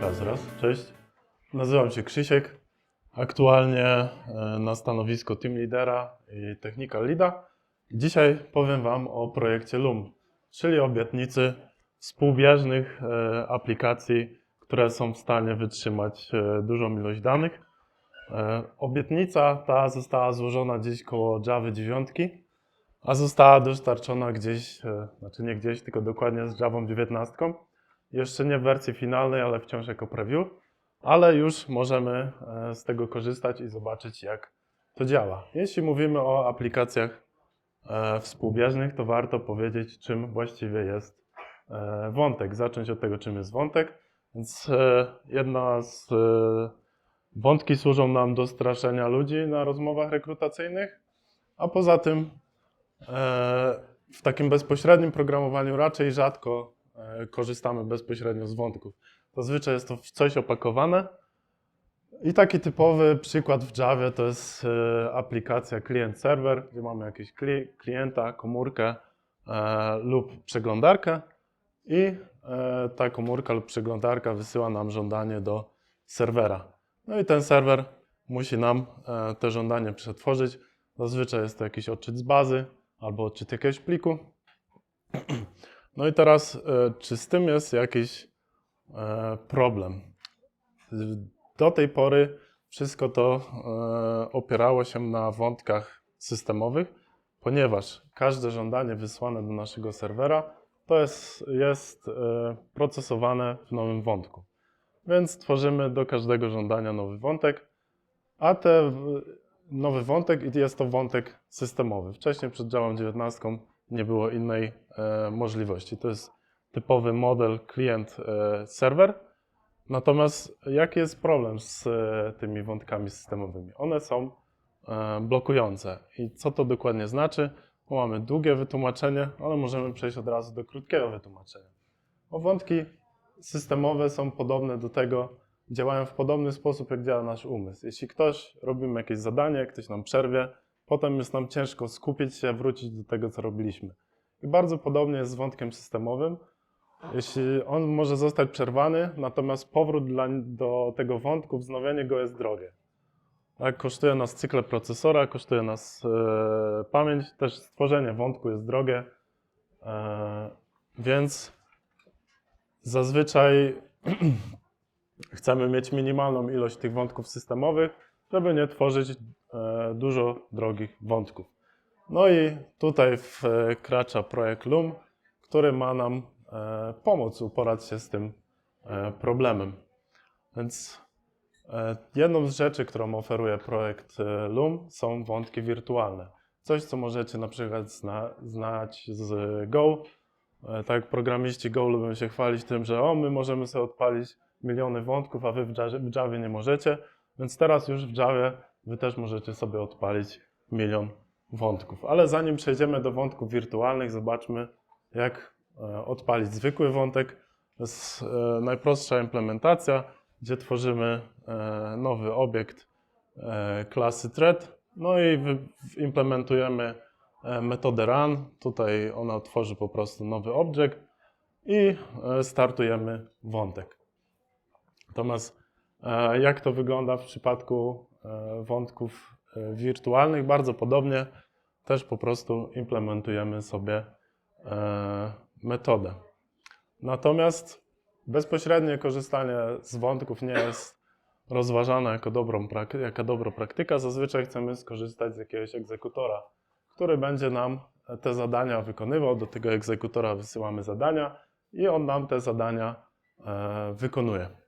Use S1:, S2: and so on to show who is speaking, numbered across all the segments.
S1: Raz, raz, cześć. Nazywam się Krzysiek. Aktualnie e, na stanowisku team leadera i technical leada. Dzisiaj powiem Wam o projekcie LUM, czyli obietnicy współbieżnych e, aplikacji, które są w stanie wytrzymać e, dużą ilość danych. Obietnica ta została złożona gdzieś koło Java 9, a została dostarczona gdzieś, znaczy nie gdzieś, tylko dokładnie z Java 19. Jeszcze nie w wersji finalnej, ale wciąż jako preview, ale już możemy e, z tego korzystać i zobaczyć, jak to działa. Jeśli mówimy o aplikacjach e, współbieżnych, to warto powiedzieć, czym właściwie jest e, wątek. Zacząć od tego, czym jest wątek. Więc jedna z wątki służą nam do straszenia ludzi na rozmowach rekrutacyjnych, a poza tym w takim bezpośrednim programowaniu raczej rzadko korzystamy bezpośrednio z wątków. Zazwyczaj jest to w coś opakowane. I taki typowy przykład w Javie to jest e, aplikacja klient-serwer, gdzie mamy jakiegoś kli- klienta, komórkę e, lub przeglądarkę i e, ta komórka lub przeglądarka wysyła nam żądanie do serwera. No i ten serwer musi nam e, te żądanie przetworzyć. Zazwyczaj jest to jakiś odczyt z bazy albo odczyt jakiegoś pliku. No i teraz, e, czy z tym jest jakiś e, problem? Do tej pory wszystko to e, opierało się na wątkach systemowych, ponieważ każde żądanie wysłane do naszego serwera to jest, jest procesowane w nowym wątku. Więc tworzymy do każdego żądania nowy wątek, a te nowy wątek jest to wątek systemowy. Wcześniej przed Java 19 nie było innej e, możliwości. To jest typowy model klient-serwer. Natomiast jaki jest problem z e, tymi wątkami systemowymi? One są e, blokujące. I co to dokładnie znaczy? Mamy długie wytłumaczenie, ale możemy przejść od razu do krótkiego wytłumaczenia. Bo wątki systemowe są podobne do tego, działają w podobny sposób, jak działa nasz umysł. Jeśli ktoś robimy jakieś zadanie, ktoś nam przerwie, potem jest nam ciężko skupić się, wrócić do tego, co robiliśmy. I bardzo podobnie jest z wątkiem systemowym. Jeśli on może zostać przerwany, natomiast powrót dla, do tego wątku, wznowienie go jest drogie. Tak, kosztuje nas cykle procesora, kosztuje nas e, pamięć, też stworzenie wątku jest drogie, e, więc zazwyczaj chcemy mieć minimalną ilość tych wątków systemowych, żeby nie tworzyć e, dużo drogich wątków. No i tutaj wkracza projekt LUM, który ma nam e, pomóc uporać się z tym e, problemem. Więc e, jedną z rzeczy, którą oferuje projekt e, LUM są wątki wirtualne. Coś, co możecie na przykład zna, znać z Go. E, Tak programiści Go lubią się chwalić tym, że o, my możemy sobie odpalić miliony wątków, a wy w Javie nie możecie. Więc teraz już w Javie wy też możecie sobie odpalić milion wątków. Ale zanim przejdziemy do wątków wirtualnych, zobaczmy, jak e, odpalić zwykły wątek. To jest e, najprostsza implementacja, gdzie tworzymy e, nowy obiekt klasy thread, no i implementujemy metodę run. Tutaj ona tworzy po prostu nowy obiekt i startujemy wątek. Natomiast jak to wygląda w przypadku e, wątków e, wirtualnych? Bardzo podobnie, też po prostu implementujemy sobie e, metodę. Natomiast bezpośrednie korzystanie z wątków nie jest rozważane jako, dobrą, jako dobra praktyka. Zazwyczaj chcemy skorzystać z jakiegoś egzekutora, który będzie nam te zadania wykonywał. Do tego egzekutora wysyłamy zadania i on nam te zadania e, wykonuje.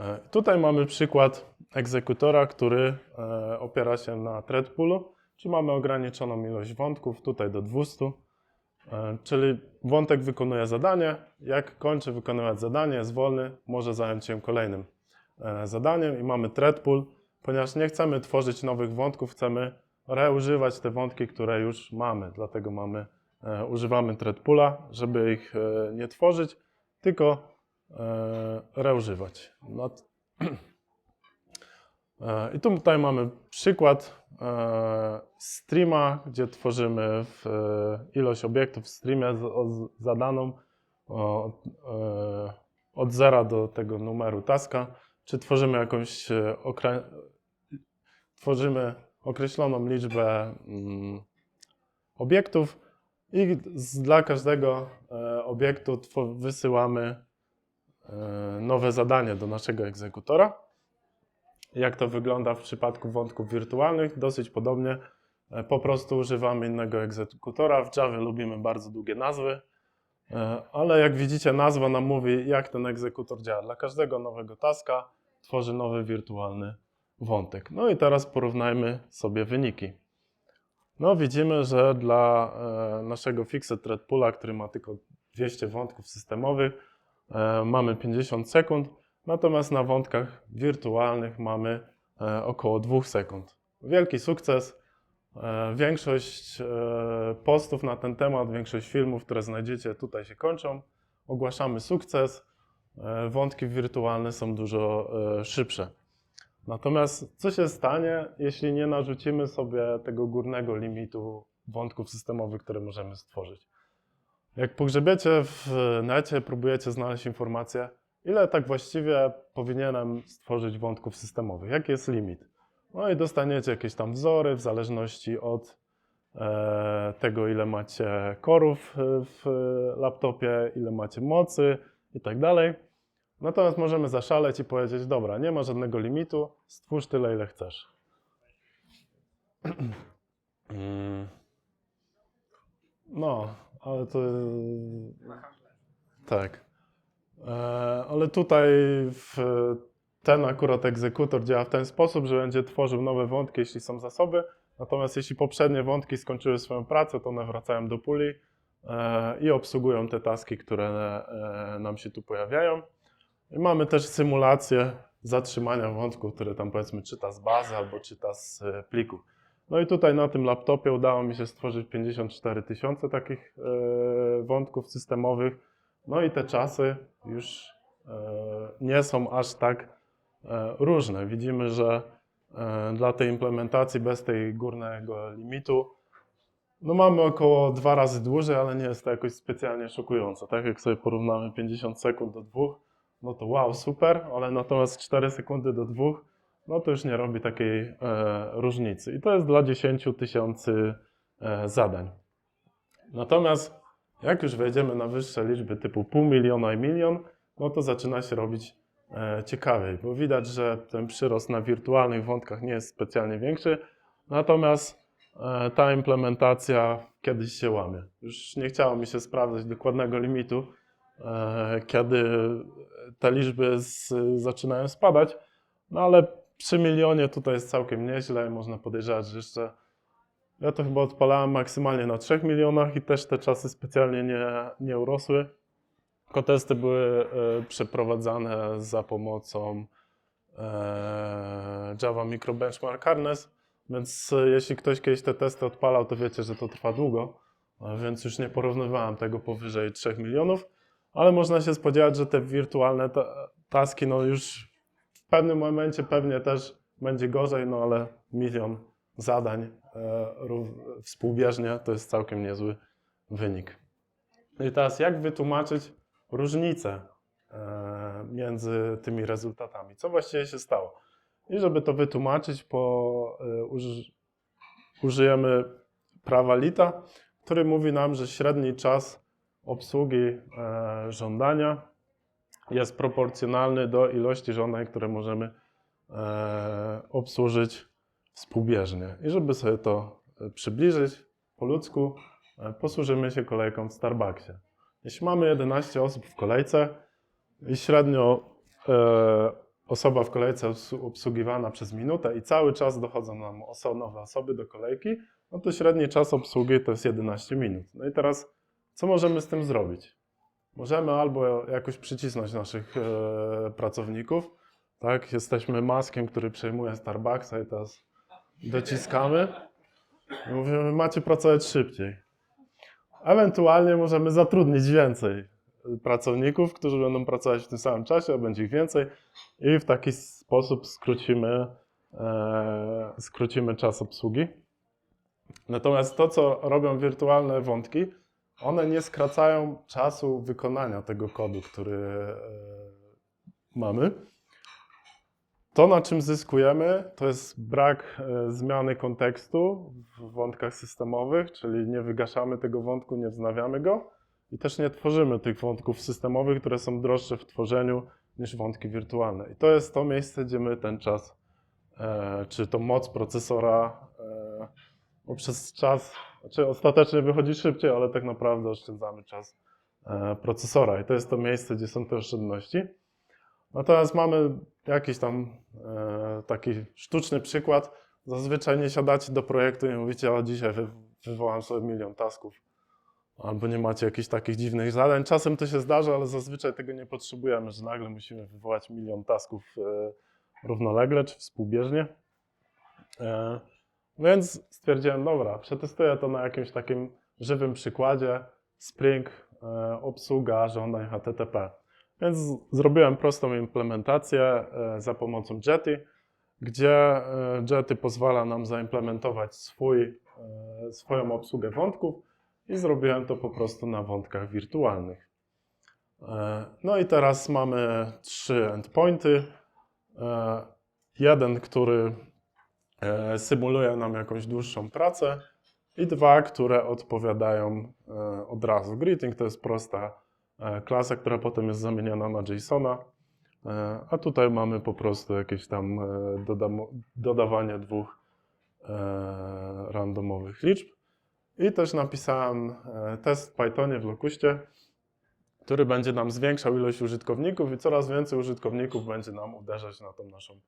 S1: E, Tutaj mamy przykład egzekutora, który e, opiera się na thread poolu, czyli mamy ograniczoną ilość wątków, tutaj do 200, e, czyli wątek wykonuje zadanie, jak kończy wykonywać zadanie, jest wolny, może zająć się kolejnym zadaniem i mamy thread pool, ponieważ nie chcemy tworzyć nowych wątków, chcemy reużywać te wątki, które już mamy, dlatego mamy, używamy thread poola, żeby ich nie tworzyć, tylko reużywać. No, e, I tu tutaj mamy przykład e, streama, gdzie tworzymy e, ilość obiektów w streamie zadaną e, od zera do tego numeru taska, czy tworzymy jakąś e, okre... tworzymy określoną liczbę mm, obiektów i dla każdego e, obiektu wysyłamy e, nowe zadanie do naszego egzekutora. Jak to wygląda w przypadku wątków wirtualnych? Dosyć podobnie. E, Po prostu używamy innego egzekutora. W Java lubimy bardzo długie nazwy, e, ale jak widzicie, nazwa nam mówi, jak ten egzekutor działa. Dla każdego nowego taska tworzy nowy wirtualny wątek. No i teraz porównajmy sobie wyniki. No widzimy, że dla e, naszego Fixed Thread Poola, który ma tylko 200 wątków systemowych, e, mamy 50 sekund, natomiast na wątkach wirtualnych mamy e, około 2 sekund. Wielki sukces. E, Większość e, postów na ten temat, większość filmów, które znajdziecie tutaj się kończą. Ogłaszamy sukces. E, Wątki wirtualne są dużo e, szybsze. Natomiast co się stanie, jeśli nie narzucimy sobie tego górnego limitu wątków systemowych, które możemy stworzyć? Jak pogrzebiecie w necie, próbujecie znaleźć informację, ile tak właściwie powinienem stworzyć wątków systemowych, jaki jest limit? No i dostaniecie jakieś tam wzory w zależności od e, tego, ile macie korów e, w laptopie, ile macie mocy i tak dalej. Natomiast możemy zaszaleć i powiedzieć, dobra, nie ma żadnego limitu, stwórz tyle, ile chcesz. Mm. No, ale to... Tak. E, ale tutaj w, ten akurat egzekutor działa w ten sposób, że będzie tworzył nowe wątki, jeśli są zasoby. Natomiast jeśli poprzednie wątki skończyły swoją pracę, to one wracają do puli e, i obsługują te taski, które e, nam się tu pojawiają. I mamy też symulację zatrzymania wątku, który tam powiedzmy czyta z bazy albo czyta z e, plików. No i tutaj na tym laptopie udało mi się stworzyć 54 tysiące takich e, wątków systemowych. No i te czasy już e, nie są aż tak e, różne. Widzimy, że dla tej implementacji bez tej górnego limitu no mamy około dwa razy dłużej, ale nie jest to jakoś specjalnie szokujące. Tak jak sobie porównamy 50 sekund do 2, no to wow, super, ale natomiast 4 sekundy do 2, no to już nie robi takiej e, różnicy. I to jest dla 10 tysięcy e, zadań. Natomiast jak już wejdziemy na wyższe liczby typu pół miliona i milion, no to zaczyna się robić e, ciekawiej, bo widać, że ten przyrost na wirtualnych wątkach nie jest specjalnie większy, natomiast ta implementacja kiedyś się łamie. Już nie chciało mi się sprawdzać dokładnego limitu, kiedy te liczby zaczynają spadać, no ale przy milionie tutaj jest całkiem nieźle, można podejrzewać, że jeszcze ja to chyba odpalałem maksymalnie na 3 milionach i też te czasy specjalnie nie, nie urosły. Tylko testy były e, przeprowadzane za pomocą e, Java Micro Benchmark Harness, więc e, jeśli ktoś kiedyś te testy odpalał, to wiecie, że to trwa długo, więc już nie porównywałem tego powyżej 3 milionów, ale można się spodziewać, że te wirtualne ta taski, no już pewnym momencie pewnie też będzie gorzej, no ale milion zadań e, współbieżnie to jest całkiem niezły wynik. No I teraz jak wytłumaczyć różnicę e, między tymi rezultatami? Co właściwie się stało? I żeby to wytłumaczyć, po, e, uży, użyjemy prawa Lita, który mówi nam, że średni czas obsługi żądania jest proporcjonalny do ilości żądań, które możemy e, obsłużyć współbieżnie. I żeby sobie to e, przybliżyć po ludzku, e, posłużymy się kolejką w Starbucksie. Jeśli mamy 11 osób w kolejce i średnio e, osoba w kolejce obsługiwana przez minutę i cały czas dochodzą nam oso- nowe osoby do kolejki, no to średni czas obsługi to jest 11 minut. No i teraz co możemy z tym zrobić? Możemy albo jakoś przycisnąć naszych e, pracowników, tak? Jesteśmy maskiem, który przejmuje Starbucksa i teraz dociskamy i mówimy, macie pracować szybciej. Ewentualnie możemy zatrudnić więcej pracowników, którzy będą pracować w tym samym czasie, a będzie ich więcej i w taki sposób skrócimy, e, skrócimy czas obsługi. Natomiast to, co robią wirtualne wątki, one nie skracają czasu wykonania tego kodu, który e, mamy. To, na czym zyskujemy, to jest brak e, zmiany kontekstu w wątkach systemowych, czyli nie wygaszamy tego wątku, nie wznawiamy go i też nie tworzymy tych wątków systemowych, które są droższe w tworzeniu niż wątki wirtualne. I to jest to miejsce, gdzie my ten czas, e, czy to moc procesora, przez czas, znaczy ostatecznie wychodzi szybciej, ale tak naprawdę oszczędzamy czas e, procesora. I to jest to miejsce, gdzie są te oszczędności. Natomiast mamy jakiś tam e, taki sztuczny przykład. Zazwyczaj nie siadacie do projektu i mówicie, o dzisiaj wy, wywołam sobie milion tasków. Albo nie macie jakichś takich dziwnych zadań. Czasem to się zdarza, ale zazwyczaj tego nie potrzebujemy, że nagle musimy wywołać milion tasków e, równolegle czy współbieżnie. E, więc stwierdziłem, dobra, przetestuję to na jakimś takim żywym przykładzie. Spring, e, obsługa żądań HTTP. Więc zrobiłem prostą implementację e, za pomocą Jetty, gdzie e, Jetty pozwala nam zaimplementować swój, swoją obsługę wątków i zrobiłem to po prostu na wątkach wirtualnych. No i teraz mamy trzy endpointy. Jeden, który e, symuluje nam jakąś dłuższą pracę i dwa, które odpowiadają e, od razu. Greeting to jest prosta e, klasa, która potem jest zamieniana na JSONa, a tutaj mamy po prostu jakieś tam dodawanie dwóch randomowych liczb. I też napisałem test w Pythonie w Locuście, który będzie nam zwiększał ilość użytkowników i coraz więcej użytkowników będzie nam uderzać na tą naszą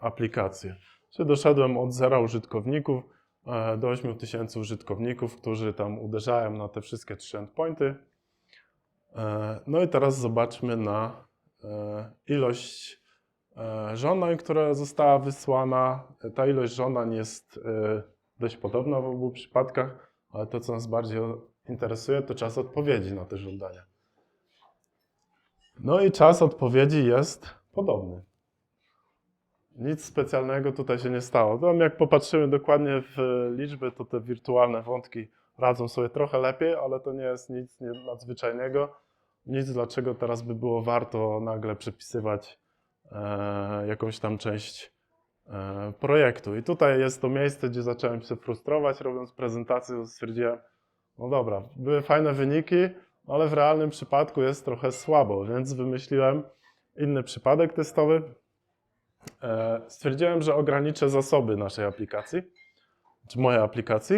S1: aplikację. Czyli doszedłem od zera użytkowników e, do 8000 użytkowników, którzy tam uderzają na te wszystkie trzy endpointy. E, No i teraz zobaczmy na e, ilość e, żądań, która została wysłana. Ta ilość żądań jest e, dość podobna w obu przypadkach, ale to, co nas bardziej interesuje, to czas odpowiedzi na te żądania. No i czas odpowiedzi jest podobny. Nic specjalnego tutaj się nie stało. Tam jak popatrzymy dokładnie w liczby, to te wirtualne wątki radzą sobie trochę lepiej, ale to nie jest nic nie- nadzwyczajnego. Nic, dlaczego teraz by było warto nagle przepisywać e, jakąś tam część e, projektu. I tutaj jest to miejsce, gdzie zacząłem się frustrować, robiąc prezentację, stwierdziłem, no dobra, były fajne wyniki, ale w realnym przypadku jest trochę słabo, więc wymyśliłem inny przypadek testowy. E, Stwierdziłem, że ograniczę zasoby naszej aplikacji, czy mojej aplikacji.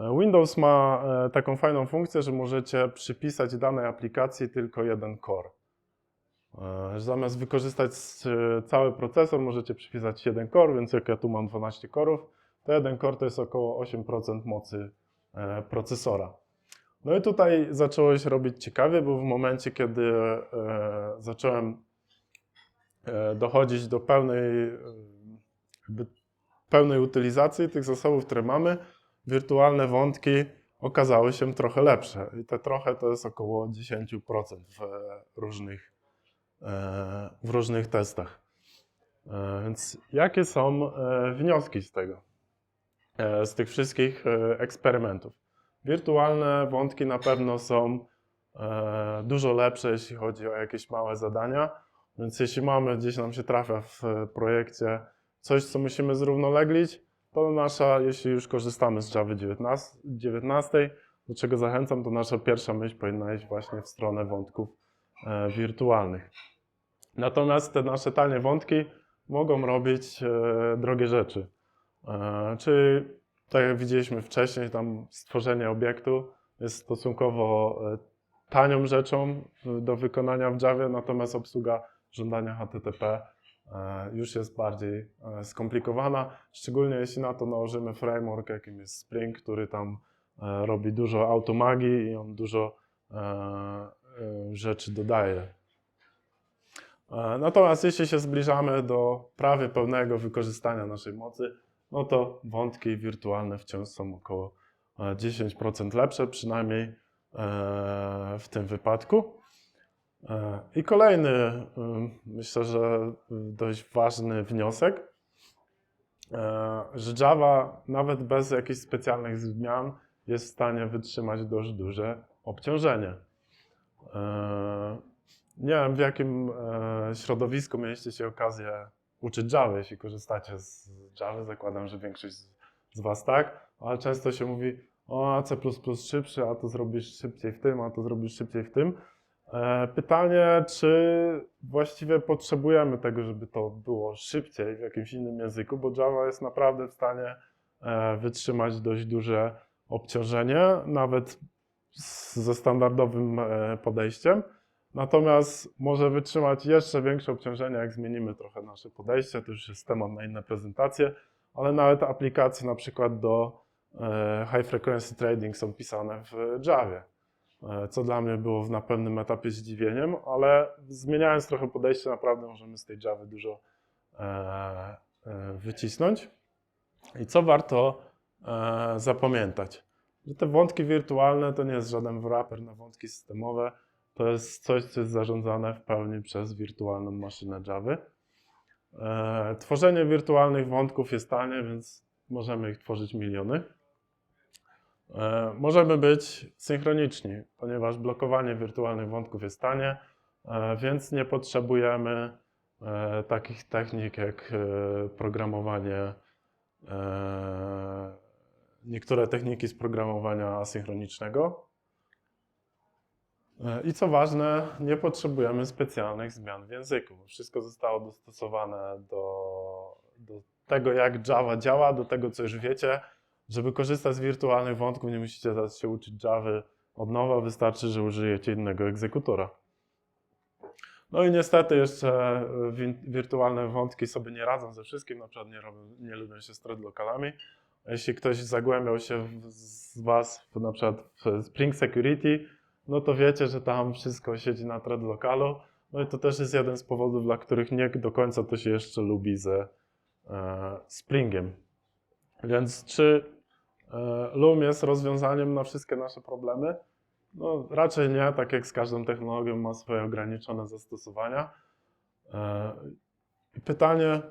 S1: E, Windows ma e, taką fajną funkcję, że możecie przypisać danej aplikacji tylko jeden core. Zamiast wykorzystać cały procesor, możecie przypisać jeden core, więc jak ja tu mam 12 korów, to jeden core to jest około 8% mocy procesora. No i tutaj zaczęło się robić ciekawie, bo w momencie, kiedy zacząłem dochodzić do pełnej, e, pełnej utylizacji tych zasobów, które mamy, wirtualne wątki okazały się trochę lepsze. I te trochę to jest około 10% w e, różnych, e, w różnych testach. E, Więc jakie są e, wnioski z tego? E, Z tych wszystkich e, eksperymentów. Wirtualne wątki na pewno są e, dużo lepsze, jeśli chodzi o jakieś małe zadania. Więc jeśli mamy, gdzieś nam się trafia w e, projekcie coś, co musimy zrównoleglić, to nasza, jeśli już korzystamy z Java 19, 19 do czego zachęcam, to nasza pierwsza myśl powinna iść właśnie w stronę wątków e, wirtualnych. Natomiast te nasze tanie wątki mogą robić e, drogie rzeczy. Czyli tak jak widzieliśmy wcześniej, tam stworzenie obiektu jest stosunkowo tanią rzeczą do wykonania w Javie, natomiast obsługa żądania HTTP e, już jest bardziej e, skomplikowana, szczególnie jeśli na to nałożymy framework, jakim jest Spring, który tam e, robi dużo automagii i on dużo rzeczy dodaje. Natomiast jeśli się zbliżamy do prawie pełnego wykorzystania naszej mocy, no to wątki wirtualne wciąż są około e, 10% lepsze, przynajmniej w tym wypadku. E, I kolejny, ym, myślę, że dość ważny wniosek, e, że Java nawet bez jakichś specjalnych zmian jest w stanie wytrzymać dość duże obciążenie. E, Nie wiem, w jakim e, środowisku mieliście się okazję uczyć Java, jeśli korzystacie z Java. Zakładam, że większość z, Was tak, ale często się mówi, o C szybszy, a to zrobisz szybciej w tym, a to zrobisz szybciej w tym. E, Pytanie, czy właściwie potrzebujemy tego, żeby to było szybciej w jakimś innym języku, bo Java jest naprawdę w stanie e, wytrzymać dość duże obciążenie, nawet ze standardowym e, podejściem. Natomiast może wytrzymać jeszcze większe obciążenie, jak zmienimy trochę nasze podejście. To już jest temat na inne prezentacje, ale nawet aplikacje na przykład do high frequency trading są pisane w Javie e, co dla mnie było na pewnym etapie zdziwieniem, ale zmieniając trochę podejście, naprawdę możemy z tej Java dużo e, e, wycisnąć. I co warto e, zapamiętać? Że te wątki wirtualne to nie jest żaden wrapper na wątki systemowe, to jest coś, co jest zarządzane w pełni przez wirtualną maszynę Java. E, tworzenie wirtualnych wątków jest tanie, więc możemy ich tworzyć miliony. E, Możemy być synchroniczni, ponieważ blokowanie wirtualnych wątków jest tanie, e, więc nie potrzebujemy e, takich technik jak programowanie, niektóre techniki z programowania asynchronicznego. I co ważne, nie potrzebujemy specjalnych zmian w języku. Wszystko zostało dostosowane do, do tego, jak Java działa, do tego, co już wiecie. Żeby korzystać z wirtualnych wątków, nie musicie teraz się uczyć Java od nowa, wystarczy, że użyjecie innego egzekutora. No i niestety jeszcze e, wirtualne wątki sobie nie radzą ze wszystkim, na przykład nie, robią, nie lubią się z thread-lokalami. Jeśli ktoś zagłębiał się z Was w, na przykład w Spring Security, no to wiecie, że tam wszystko siedzi na thread lokalu. No i to też jest jeden z powodów, dla których nie do końca to się jeszcze lubi ze e, Springiem. Więc czy Loom jest rozwiązaniem na wszystkie nasze problemy? No raczej nie, tak jak z każdą technologią ma swoje ograniczone zastosowania. E, pytanie,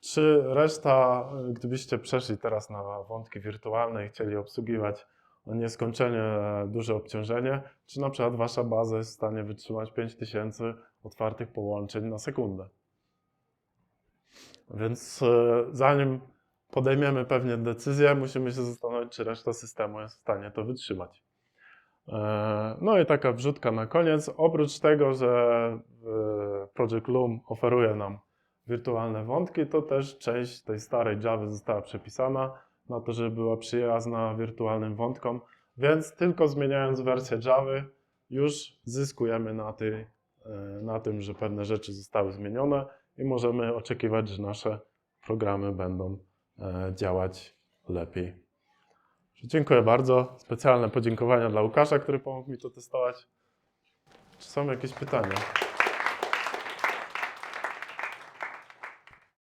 S1: czy reszta, e, gdybyście przeszli teraz na wątki wirtualne i chcieli obsługiwać nieskończenie e, duże obciążenie, czy na przykład wasza baza jest w stanie wytrzymać 5000 otwartych połączeń na sekundę. Więc e, zanim podejmiemy pewnie decyzję, musimy się zastanowić, czy reszta systemu jest w stanie to wytrzymać. E, No i taka wrzutka na koniec. Oprócz tego, że e, Project Loom oferuje nam wirtualne wątki, to też część tej starej Java została przepisana na to, żeby była przyjazna wirtualnym wątkom, więc tylko zmieniając wersję Java już zyskujemy na, tej, e, na tym, że pewne rzeczy zostały zmienione i możemy oczekiwać, że nasze programy będą działać lepiej. Dziękuję bardzo. Specjalne podziękowania dla Łukasza, który pomógł mi to testować. Czy są jakieś pytania?